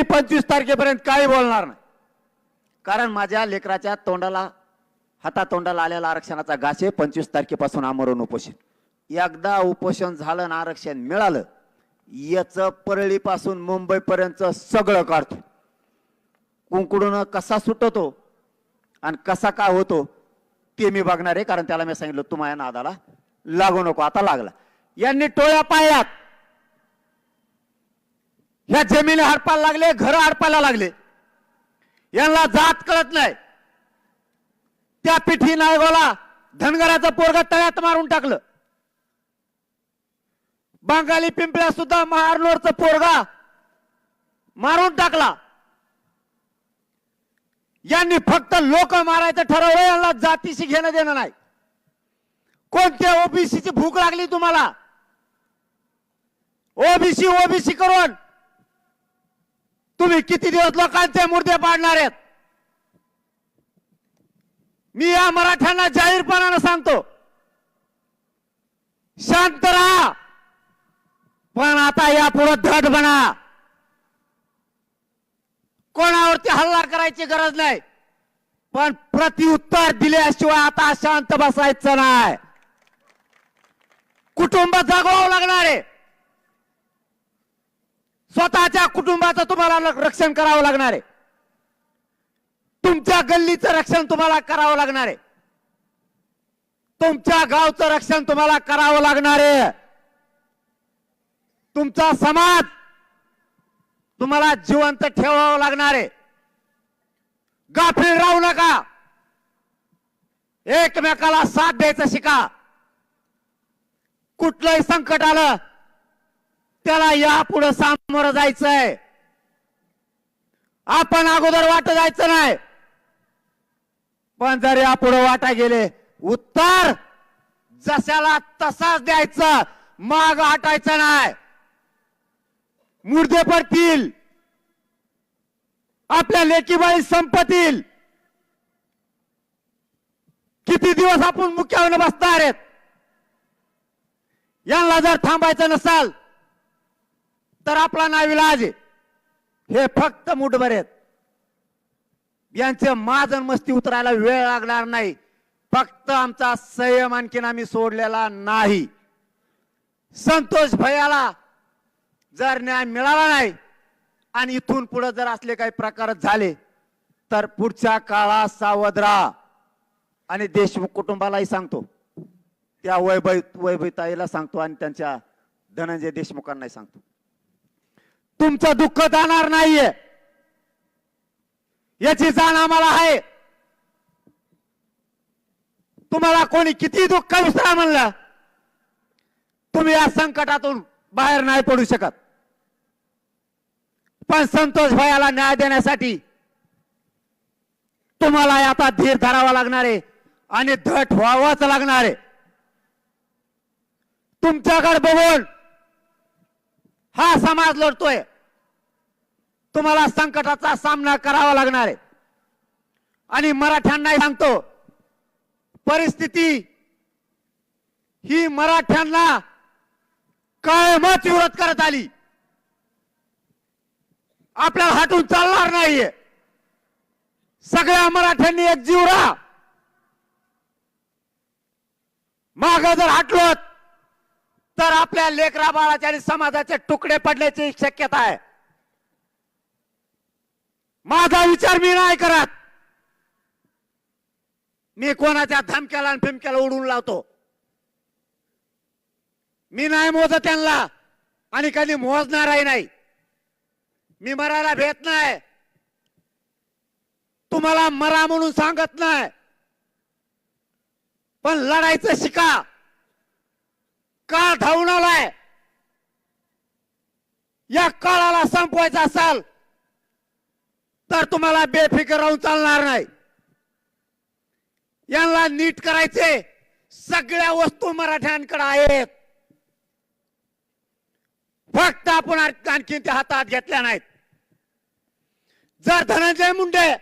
मी पंचवीस तारखेपर्यंत काही बोलणार नाही. कारण माझ्या लेकराच्या तोंडाला हातातोंडाला आलेला आरक्षणाचा घास पंचवीस तारखेपासून आमरण उपोषण. एकदा उपोषण झालं ना आरक्षण मिळालं याचं परळीपासून मुंबईपर्यंत सगळं काढतो. कुंकडून कसा सुटतो आणि कसा काय होतो ते मी बघणार आहे. कारण त्याला मी सांगितलं तुम्हाला नादाला लागू नको आता लागला. यांनी टोळ्या पाळल्यात. ह्या जमिनी हडपायला लागले घर हडपायला लागले. यांना जात कळत नाही. त्या पिठी नायगोला धनगराचं पोरग तळ्यात मारून टाकलं. बंगाली पिंपळ्या सुद्धा महारनोरचं पोरगा मारून टाकला. यांनी फक्त लोक मारायचं ठरवलं यांना जातीशी घेणं देणं नाही. कोणत्या ओबीसीची भूक लागली तुम्हाला? ओबीसी ओबीसी करून. तुम्ही किती दिवस लोकांचे मुर्दे पाडणार आहेत? मी या मराठ्यांना जाहीरपणानं सांगतो शांत राहा. पण आता यापुढे धड बना. कोणावरती हल्ला करायची गरज नाही. पण प्रतिउत्तर दिल्याशिवाय आता शांत बसायचं नाही. कुटुंब जगवावं लागणार आहे. स्वतःच्या कुटुंबाचं तुम्हाला रक्षण करावं लागणार आहे. तुमच्या गल्लीचं रक्षण तुम्हाला करावं लागणार आहे. तुमच्या गावचं रक्षण तुम्हाला करावं लागणार आहे. तुमचा समाज तुम्हाला जिवंत ठेवावं लागणार आहे. गाफील राहू नका. एकमेकाला साथ द्यायचं शिका. कुठलंही संकट आलं त्याला यापुढे सामोरं जायचंय. आपण अगोदर वाट जायचं नाही. पण जर यापुढे वाटा गेले उत्तर जशाला तसाच द्यायचं माग हटायचं नाही. मुर्दे पडतील. आपल्या लेकीबाई संपतील. किती दिवस आपण मुख्यावर बसणार आहेत? यांना जर थांबायचं नसाल तर आपला नाविलाज हे फक्त मुठभर आहेत. यांचे माजन मस्ती उतरायला वेळ लागणार नाही. फक्त आमचा संयम आणखीन आम्ही सोडलेला नाही. संतोष भैयाला जर न्याय मिळाला नाही आणि इथून पुढे जर असले काही प्रकार झाले तर पुढच्या काळात सावध राहा. आणि देशमुख कुटुंबालाही सांगतो. त्या वैभव वैभवताईला सांगतो आणि त्यांच्या धनंजय देशमुखांनाही सांगतो. तुमचं दुःख जाणार नाहीये. याची जाण आम्हाला आहे. तुम्हाला कोणी किती दुःख उसरा म्हणलं? तुम्ही या संकटातून बाहेर नाही पडू शकत. पण संतोष भयाला न्याय देण्यासाठी तुम्हाला आता धीर धरावा लागणार आहे आणि धट व्हावंच लागणार आहे. तुमच्याकडे बघून हा समाज लढतोय तुम्हाला संकटाचा सामना करावा लागणार आहे. आणि मराठ्यांनाही सांगतो परिस्थिती ही मराठ्यांना कायमच विरोध करत आली. आपल्याला हटून चालणार नाहीये. सगळ्या मराठ्यांनी एक जीव राहा. माग जर हटलो तर आपल्या लेकरा बाळाच्या आणि समाजाचे तुकडे पडण्याची शक्यता आहे. माझा विचार मी नाही करत. मी कोणाच्या धमक्याला आणि फिमक्याला उडून लावतो. मी नाही मोजत त्यांना आणि कधी मोजणारही नाही. मी मरायला भेट नाही. तुम्हाला मरा म्हणून सांगत नाही. पण लढायचं शिका. का धावून आलाय या काळाला संपवायचा असाल तर तुम्हाला बेफिकर राहून चालणार नाही. यांना नीट करायचे. सगळ्या वस्तू मराठ्यांकडे आहेत. फक्त आपण आणखी आणखीन त्या हातात घेतल्या नाहीत. जर धनंजय मुंडे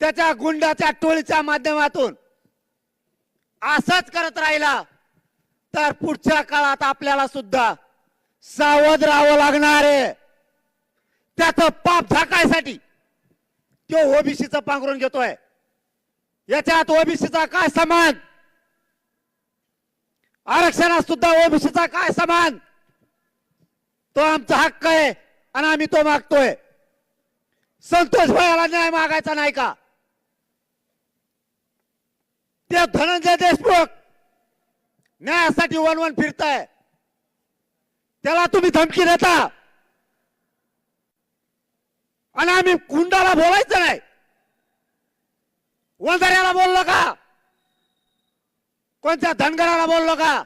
त्याच्या गुंडाच्या टोळीच्या माध्यमातून असंच करत राहिला तर पुढच्या काळात आपल्याला सुद्धा सावध राहावं लागणार आहे. त्याचं पाप झाकायसाठी तो ओबीसीचा पांघरून घेतोय. याच्यात ओबीसीचा काय समान? आरक्षणात सुद्धा ओबीसीचा काय समान? तो आमचा हक्क आहे आणि आम्ही तो मागतोय. संतोष भयाला न्याय मागायचा नाही का? ते धनंजय देशमुख न्यायासाठी वन वन फिरताय. त्याला तुम्ही धमकी देता. आणि आम्ही कुंडाला बोलायचं नाही. वंजाऱ्याला बोललो का? कोणत्या धनगराला बोललो का?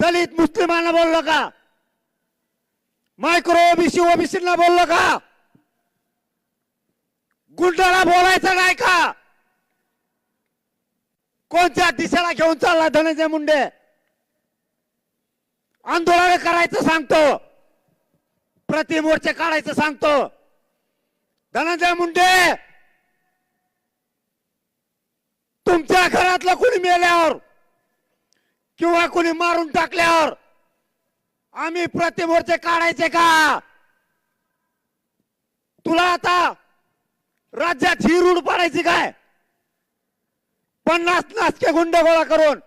दलित मुस्लिमांना बोललो का? मायक्रो ओबीसी ओबीसीना बोललो का? गुंडाला बोलायचं नाही का? कोणत्या दिशेला घेऊन चालला धनंजय मुंडे? आंदोलन करायचं सांगतो. प्रतिमोर्चे काढायचं सांगतो. धनंजय मुंडे! तुमच्या घरातलं कुणी मेल्यावर किंवा कुणी मारून टाकल्यावर आम्ही प्रतिमोर्चे काढायचे का? तुला आता राज्यात ही रूढ पाडायची काय? पन्नास नाचके गुंड गोळा करून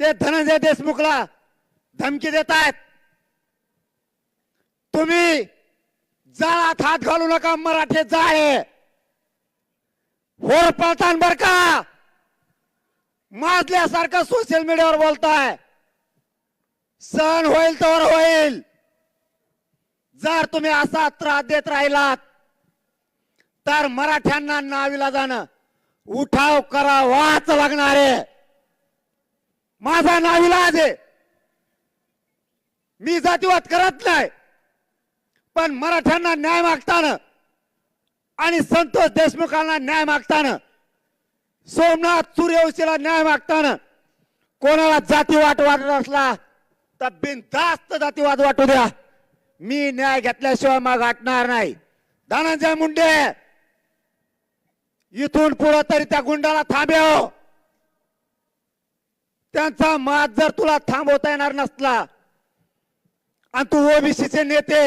ते धनंजय देशमुखला धमकी देत आहेत तुम्ही जाळात हात घालू नका मराठे जाळे. होर पळतान बर का? माजल्यासारखं सोशल मीडियावर बोलताय. सण होईल तर होईल. जर तुम्ही असा त्रास देत राहिलात तर मराठ्यांना नावीला जाणं उठाव करावाच लागणार. आहे माझा नाविलाज आहे. मी जातीवाद करत नाही. पण मराठ्यांना न्याय मागताना आणि संतोष देशमुखांना न्याय मागताना सोमनाथ सूर्यवंशीला न्याय मागताना कोणाला जातीवाद वाटत असला तर बिनधास्त जातीवाद वाटू द्या. मी न्याय घेतल्याशिवाय मग गाठणार नाही. धनंजय मुंडे इथून पुढं तरी त्या गुंडाला थांबव त्यांचा मात जर तुला थांबवता येणार नसला आणि तू ओबीसीचे नेते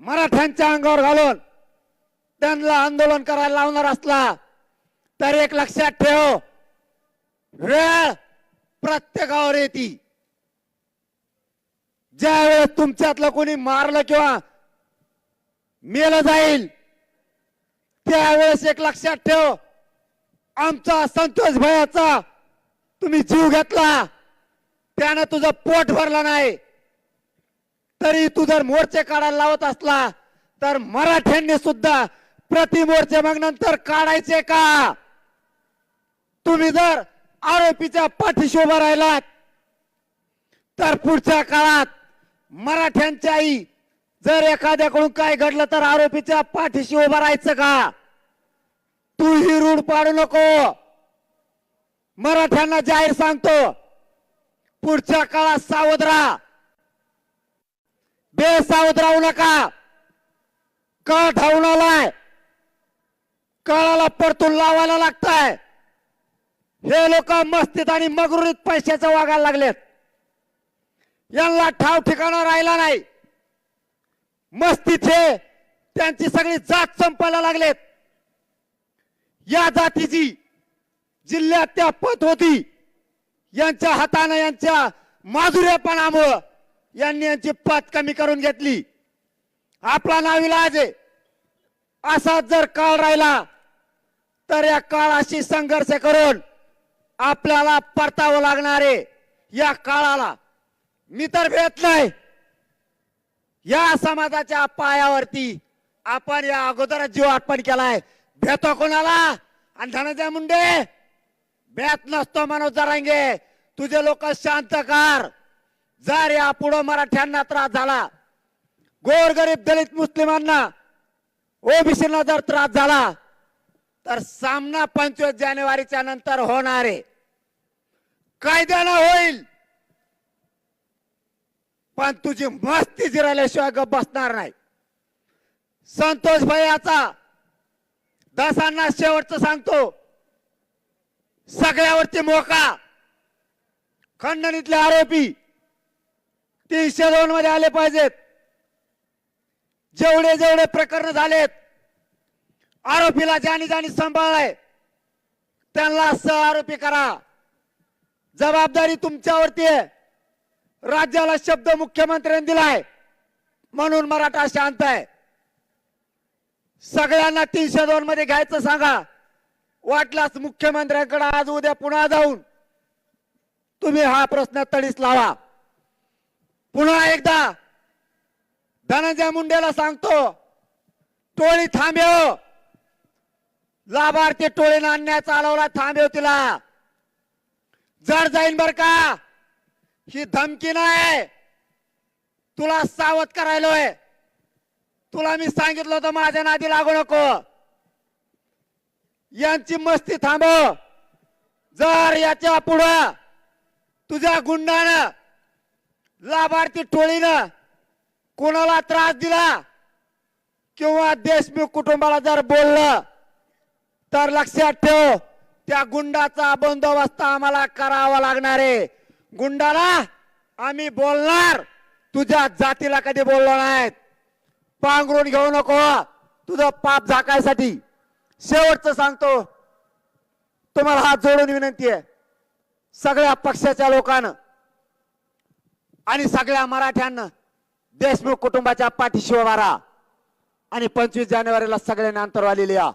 मराठ्यांच्या अंगावर घालून त्यांना आंदोलन करायला लावणार असला तर एक लक्षात ठेव वेळ प्रत्येकावर येते. ज्या वेळेस तुमच्यातलं कोणी मारलं किंवा मेलं जाईल त्यावेळेस एक लक्षात ठेव आमचा संतोष भयाचा तुम्ही जीव घेतला त्यानं तुझं पोट भरलं नाही. तरी तू जर मोर्चे काढायला लावत असला तर मराठ्यांनी सुद्धा प्रतिमोर्चे मग नंतर काढायचे का? तुम्ही जर आरोपीच्या पाठीशी उभा राहिलात तर पुढच्या काळात मराठ्यांच्याही जर एखाद्याकडून काय घडलं तर आरोपीच्या पाठीशी उभं राहायचं का? तू ही रूढ पाडू नको. मराठ्यांना जाहीर सांगतो पुढच्या काळात सावध राहा. बेसावध राहू नका. कळ ठाऊन आलाय. कळाला परतून लावायला लागताय. हे लोक मस्तीत आणि मगरुरीत पैशाचं वागायला लागलेत. यांना ठाव ठिकाणा राहिला नाही. मस्तीचे त्यांची सगळी जात संपायला लागलेत. या जातीची जिल्ह्यात त्या पत होती यांच्या हातानं यांच्या माधुर्यपणामुळं यांनी यांची पत कमी करून घेतली. आपला नाविलाज आहे. असाच जर काळ राहिला तर या काळाशी संघर्ष करून आपल्याला परतावं लागणार आहे. या काळाला मी तर भेट नाही. या समाजाच्या पायावरती आपण या अगोदर जीव अर्पण केलाय. भेटो कोणाला? आणि धनंजय मुंडे भेट नसतो मनोज जरांगे तुझे लोक शांत कर. जर या पुढं मराठ्यांना त्रास झाला. गोरगरीब दलित मुस्लिमांना ओबीसीना जर त्रास झाला तर सामना पंचवीस जानेवारीच्या नंतर होणार आहे. कायद्यानं होईल. पण तुझी मस्ती जिराल्याशिवाय गप बसणार नाही. संतोष भैयाचा दसांना शेवटचं सांगतो. सगळ्यावरती मोका. खंडणीतले आरोपी तीनशे दोन मध्ये आले पाहिजेत. जेवढे जेवढे प्रकरण झालेत आरोपीला ज्यानी ज्यानी सांभाळलाय त्यांना सह आरोपी करा. जबाबदारी तुमच्यावरती आहे. राज्याला शब्द मुख्यमंत्र्यांनी दिलाय. म्हणून मराठा शांत आहे. सगळ्यांना तीनशे दोन मध्ये घ्यायचं सांगा. वाटलाच मुख्यमंत्र्यांकडे आज उद्या पुन्हा जाऊन. तुम्ही हा प्रश्न तडीस लावा. पुन्हा एकदा धनंजय मुंडेला सांगतो टोळी थांबेव हो. लाभार्थी टोळीनं अन्याय चालवला थांबेव हो तिला. जड जाईन बर का. ही धमकी नाही. तुला सावध करायलोय तुला मी सांगितलं होतं माझ्या नादी लागू नको. यांची मस्ती थांबव. जर याच्या पुढं तुझ्या गुंडानं लाभार्थी टोळीनं कोणाला त्रास दिला किंवा देशमुख कुटुंबाला जर बोललं तर लक्षात ठेव त्या गुंडाचा बंदोबस्त आम्हाला करावा लागणार आहे. गुंडाला आम्ही बोलणार तुझ्या जातीला कधी बोललो नाहीत. पांघरून घेऊ नको तुझं पाप झाकायसाठी. शेवटचं सांगतो तुम्हाला हात जोडून विनंती आहे. सगळ्या पक्षाच्या लोकांना आणि सगळ्या मराठ्यांना देशमुख कुटुंबाच्या पाठीशी उभा राहा. आणि पंचवीस जानेवारीला सगळ्यांनी अंतरवाली लिहा